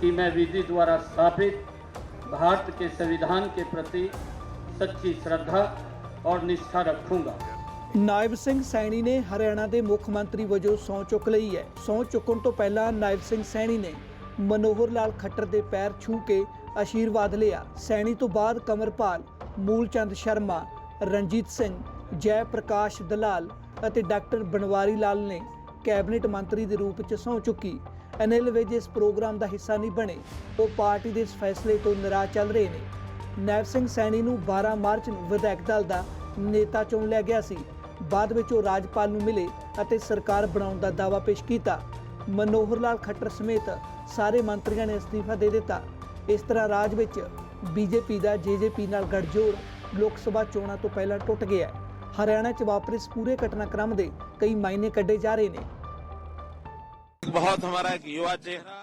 कि मैं विधि द्वारा स्थापित भारत के संविधान के प्रति सच्ची श्रद्धा और निष्ठा रखूंगा ਨਾਇਬ ਸਿੰਘ ਸੈਣੀ ਨੇ ਹਰਿਆਣਾ ਦੇ ਮੁੱਖ ਮੰਤਰੀ ਵਜੋਂ ਸਹੁੰ ਚੁੱਕ ਲਈ ਹੈ ਸਹੁੰ ਚੁੱਕਣ ਤੋਂ ਪਹਿਲਾਂ ਨਾਇਬ ਸਿੰਘ ਸੈਣੀ ਨੇ ਮਨੋਹਰ ਲਾਲ ਖੱਟਰ ਦੇ ਪੈਰ ਛੂ ਕੇ ਆਸ਼ੀਰਵਾਦ ਲਿਆ ਸੈਣੀ ਤੋਂ ਬਾਅਦ ਕਮਰਪਾਲ ਮੂਲਚੰਦ ਸ਼ਰਮਾ ਰਣਜੀਤ ਸਿੰਘ ਜੈ ਪ੍ਰਕਾਸ਼ ਦਲਾਲ ਅਤੇ ਡਾਕਟਰ ਬਨਵਾਰੀ ਲਾਲ ਨੇ ਕੈਬਨਿਟ ਮੰਤਰੀ ਦੇ ਰੂਪ 'ਚ ਸਹੁੰ ਚੁੱਕੀ ਅਨਿਲ ਵਿਜ ਇਸ ਪ੍ਰੋਗਰਾਮ ਦਾ ਹਿੱਸਾ ਨਹੀਂ ਬਣੇ, ਉਹ ਪਾਰਟੀ ਦੇ ਇਸ ਫੈਸਲੇ ਤੋਂ ਨਾਰਾਜ਼ ਚੱਲ ਰਹੇ ਨੇ। ਨੈਵ ਸਿੰਘ ਸੈਣੀ ਨੂੰ 12 ਮਾਰਚ ਨੂੰ ਵਿਧਾਇਕ ਦਲ ਦਾ ਨੇਤਾ ਚੁਣ ਲਿਆ ਗਿਆ ਸੀ। ਬਾਅਦ ਵਿੱਚ ਉਹ ਰਾਜਪਾਲ ਨੂੰ ਮਿਲੇ ਅਤੇ ਸਰਕਾਰ ਬਣਾਉਣ ਦਾ ਦਾਅਵਾ ਪੇਸ਼ ਕੀਤਾ। ਮਨੋਹਰ ਲਾਲ ਖੱਟਰ ਸਮੇਤ ਸਾਰੇ ਮੰਤਰੀਆਂ ਨੇ ਅਸਤੀਫਾ ਦੇ ਦਿੱਤਾ। ਇਸ ਤਰ੍ਹਾਂ ਰਾਜ ਵਿੱਚ ਬੀਜੇਪੀ ਦਾ ਜੇਜੇਪੀ ਨਾਲ ਗੱਠਜੋੜ ਲੋਕ ਸਭਾ ਚੋਣਾਂ ਤੋਂ ਪਹਿਲਾਂ ਟੁੱਟ ਗਿਆ ਹਰਿਆਣਾ 'ਚ ਵਾਪਰੇ ਇਸ ਪੂਰੇ ਘਟਨਾਕ੍ਰਮ ਦੇ ਕਈ ਮਾਇਨੇ ਕੱਢੇ ਜਾ ਰਹੇ ਨੇ। बहुत हमारा एक युवा चेहरा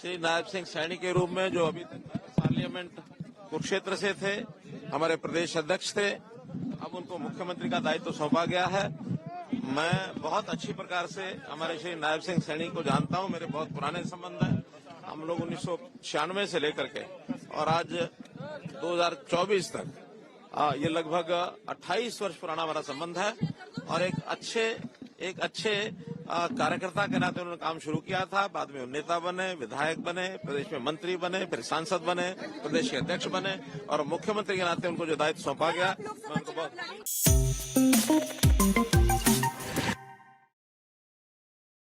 श्री नायब सिंह सैनी के रूप में जो अभी तक पार्लियामेंट कुरुक्षेत्र से थे हमारे प्रदेश अध्यक्ष थे अब उनको मुख्यमंत्री का दायित्व तो सौंपा गया है। मैं बहुत अच्छी प्रकार से हमारे श्री नायब सिंह सैनी को जानता हूँ मेरे बहुत पुराने संबंध हैं। हम लोग उन्नीस सौ छियानवे से लेकर के और आज 2024 तक आ, ये लगभग 28 वर्ष पुराना हमारा संबंध है और एक अच्छे एक अच्छे कार्यकर्ता के नाते उन्होंने काम शुरू किया था। बाद में नेता बने, विधायक बने, प्रदेश में मंत्री बने, फिर सांसद बने, प्रदेश के अध्यक्ष बने और मुख्यमंत्री के नाते उनको जो दायित्व सौंपा गया। मैं उनको बहुत